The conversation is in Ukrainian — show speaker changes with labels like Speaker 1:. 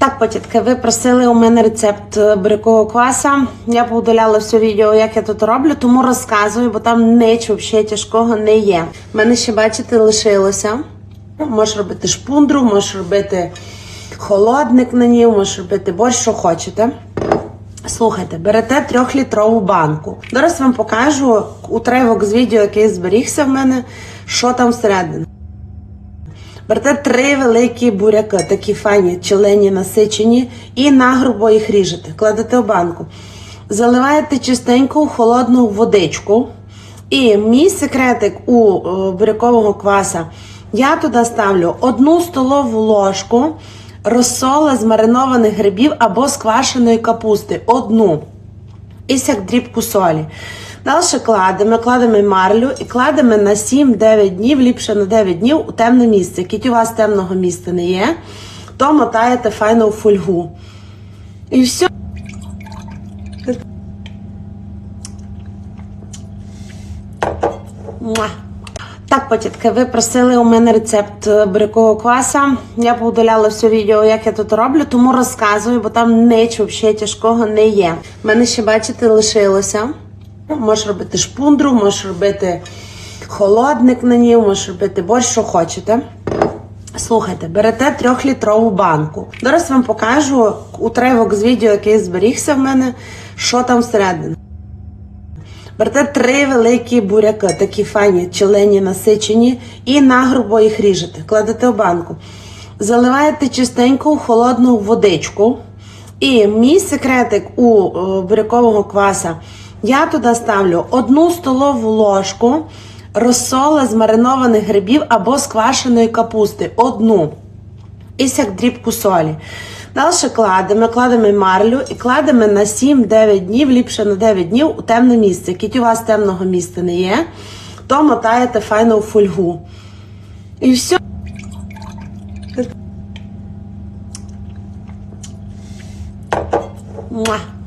Speaker 1: Так, потітки, ви просили у мене рецепт е, бурякового кваса. Я поудаляла все відео, як я тут роблю, тому розказую, бо там нічого тяжкого не є. У мене ще, бачите, лишилося. Можеш робити шпундру, можеш робити холодник на ній, можеш робити борщ, що хочете. Слухайте, берете трьохлітрову банку. Зараз вам покажу утривок з відео, який зберігся в мене, що там всередині. Берете три великі буряки, такі файні, челені, насичені, і нагрубо їх ріжете. Кладете в банку. Заливаєте чистеньку холодну водичку. І мій секретик у е, бурякового кваса. Я туди ставлю одну столову ложку розсола з маринованих грибів або з квашеної капусти. Одну і сяк дрібку солі. Далі кладемо, кладемо марлю і кладемо на 7-9 днів, ліпше на 9 днів у темне місце. Якщо у вас темного місця не є, то мотаєте файно у фольгу. І все. Так, потітки, ви просили у мене рецепт е, бурякового кваса. Я поудаляла все відео, як я тут роблю, тому розказую, бо там нічого взагалі тяжкого не є. У мене ще, бачите, лишилося. Можеш робити шпундру, можеш робити холодник на ній, можеш робити борщ, що хочете. Слухайте, берете трьохлітрову банку. Зараз вам покажу утривок з відео, який зберігся в мене, що там всередині. Берете три великі буряки, такі файні, челені, насичені, і нагрубо їх ріжете. Кладете в банку. Заливаєте чистеньку холодну водичку. І мій секретик у е, бурякового кваса. Я туди ставлю одну столову ложку розсола з маринованих грибів або з квашеної капусти. Одну і сяк дрібку солі. Далі кладемо, кладемо марлю і кладемо на 7-9 днів, ліпше на 9 днів у темне місце. Якщо у вас темного місця не є, то мотаєте файно у фольгу. І все. Муа.